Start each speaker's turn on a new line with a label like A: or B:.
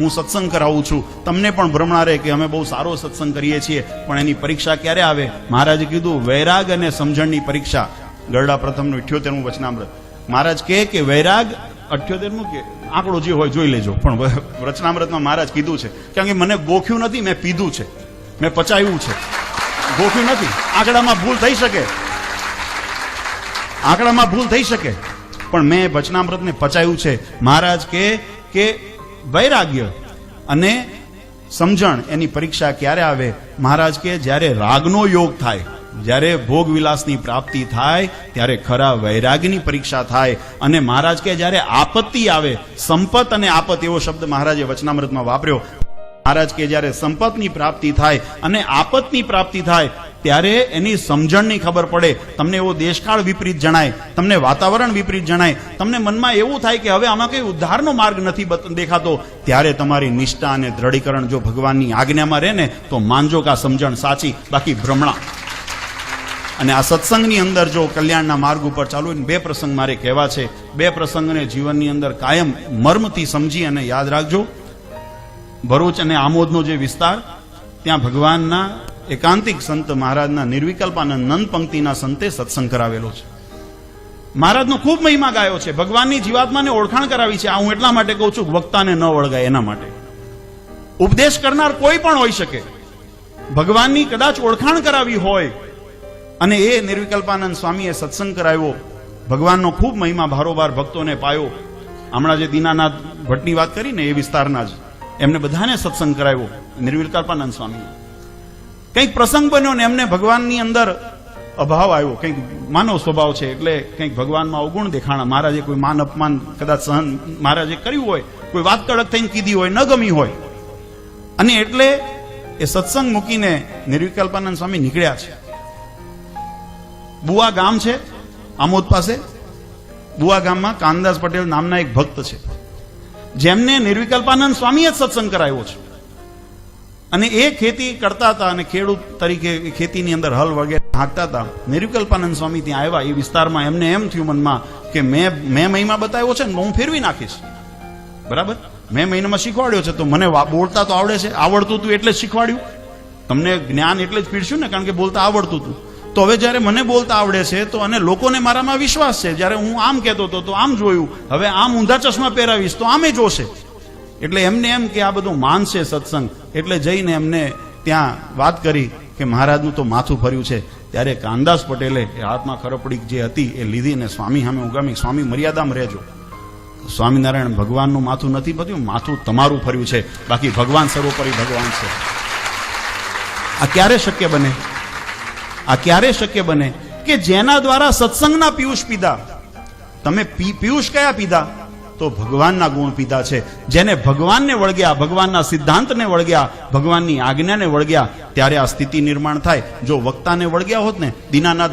A: હું સત્સંગ કરાવું છું. તમને પણ ભ્રમણા રહે કે અમે બહુ સારો સત્સંગ કરીએ છીએ, પણ એની પરીક્ષા ક્યારે આવે? મહારાજે કીધું, વૈરાગ અને સમજણની પરીક્ષા. ગરડા પ્રથમનું ઇઠ્યોતેરમું વચનામૃત. મહારાજ કહે કે, વૈરાગ અઠ્યોતેરમું કે આંકડો જે હોય જોઈ લેજો. પણ રચનામૃતમાં મહારાજ કીધું છે, કારણ કે મને ગોખ્યું નથી, મેં પીધું છે. મેં પચાવ્યું છે. ગોખ્યું નથી. આંકડામાં ભૂલ થઈ શકે. આંકડામાં ભૂલ થઈ શકે. પણ મેં વચનામૃતને પચાવ્યું છે. મહારાજ કે કે વૈરાગ્ય અને સમજણ એની પરીક્ષા ક્યારે આવે? મહારાજ કે, જ્યારે રાગનો યોગ થાય, જ્યારે ભોગ વિલાસની પ્રાપ્તિ થાય, ત્યારે ખરા વૈરાગની પરીક્ષા થાય. અને મહારાજ કે, જ્યારે આપત્તિ આવે, સંપત અને આપત એવો શબ્દ મહારાજે વચનામૃતમાં વાપર્યો. મહારાજ કે, જ્યારે સંપતની પ્રાપ્તિ થાય અને આપતની પ્રાપ્તિ થાય ત્યારે એની સમજણની ખબર પડે. તમને એવો દેશકાળ વિપરીત જણાય, તમને વાતાવરણ વિપરીત જણાય. તમને મનમાં એવું થાય કે હવે આમાં કઈ ઉદ્ધારનો માર્ગ નથી દેખાતો. ત્યારે તમારી નિષ્ઠા અને દ્રઢીકરણ જો ભગવાનની આજ્ઞામાં રહે ને, તો માનજો કે સમજણ સાચી. બાકી ભ્રમણા. અને આ સત્સંગની અંદર જો કલ્યાણના માર્ગ ઉપર ચાલુ બે પ્રસંગ મારે કહેવા છે. બે પ્રસંગને જીવનની અંદર કાયમ મર્મથી સમજી અને યાદ રાખજો. ભરૂચ અને આમોદનો જે વિસ્તાર, ત્યાં ભગવાનના એકાંતિક સંત મહારાજના નિર્વિકલ્પાનંદ નંદ પંક્તિના સંતે સત્સંગ કરાવેલો છે. મહારાજનો ખૂબ મહિમા ગાયો છે. ભગવાનની જીવાત્માને ઓળખાણ કરાવી છે. આ હું એટલા માટે કહું છું વક્તાને ન વળગાય એના માટે. ઉપદેશ કરનાર કોઈ પણ હોઈ શકે. ભગવાનની કદાચ ઓળખાણ કરાવી હોય અને એ નિર્વિકલ્પાનંદ સ્વામીએ સત્સંગ કરાવ્યો, ભગવાનનો ખૂબ મહિમા ભારોભાર ભક્તોને પાયો. હમણાં જે દીનાનાથ ભટ્ટની વાત કરી ને એ વિસ્તારના જ એમને બધાને સત્સંગ કરાવ્યો, નિર્વિકલ્પાનંદ સ્વામીએ. કંઈક પ્રસંગ બન્યો ને એમને ભગવાનની અંદર અભાવ આવ્યો. કંઈક માનવ સ્વભાવ છે એટલે કંઈક ભગવાનમાં અવગુણ દેખાણા. મહારાજે કોઈ માન અપમાન કદાચ સહન મહારાજે કર્યું હોય, કોઈ વાત કડક થઈને કીધી હોય, ન ગમી હોય. અને એટલે એ સત્સંગ મૂકીને નિર્વિકલ્પાનંદ સ્વામી નીકળ્યા છે. બુવા ગામ છે, આમોદ પાસે. બુવા ગામમાં કાનદાસ પટેલ નામના એક ભક્ત છે. જેમને નિર્વિકલ્પાનંદ સ્વામીએ જ સત્સંગ કરાવ્યો છે. અને એ ખેતી કરતા હતા અને ખેડૂત તરીકે ખેતીની અંદર હલ વગેરે હાંકતા હતા. નિર્વિકલ્પાનંદ સ્વામી ત્યાં આવ્યા. એ વિસ્તારમાં એમને એમ થયું મનમાં કે મેં મેં મહિમા બતાવ્યો છે ને, હું ફેરવી નાખીશ. બરાબર? મેં મહિનામાં શીખવાડ્યો છે. તો મને બોલતા તો આવડે છે. આવડતું હતું એટલે જ શીખવાડ્યું. તમને જ્ઞાન એટલે જ પીરસ્યું ને, કારણ કે બોલતા આવડતું હતું તો હવે જ્યારે મને બોલતા આવડે છે, તો અને લોકોને મારામાં વિશ્વાસ છે. જ્યારે હું આમ કહેતો હતો, તો આમ જોયું. હવે આમ ઊંધા ચશ્મા પહેરાવીશ, તો આમે જોશે. એટલે એમને એમ કે આ બધું માનશે સત્સંગ. એટલે જઈને એમને ત્યાં વાત કરી કે મહારાજનું તો માથું ફર્યું છે. ત્યારે કાનદાસ પટેલે એ હાથમાં ખરપડી જે હતી એ લીધી સ્વામી સામે ઉગામી, સ્વામી, મર્યાદામાં રહેજો. સ્વામિનારાયણ ભગવાનનું માથું નથી બધું માથું તમારું ફર્યું છે. બાકી ભગવાન સર્વોપરી ભગવાન છે. આ ક્યારે શક્ય બને? આ ક્યારે શક્ય બને? કે જેના દ્વારા સત્સંગના પિયુષ પીધા? તમે પિયુષ કયા પીધા? તો ભગવાનના ગુણ પીધા છે. જેને ભગવાનને વળગ્યા, ભગવાનના સિદ્ધાંતને વળગ્યા, ભગવાનની આજ્ઞાને વળગ્યા, ત્યારે આ સ્થિતિ નિર્માણ થાય. જો વક્તાને વળગ્યા હોત ને, દીનાનાથ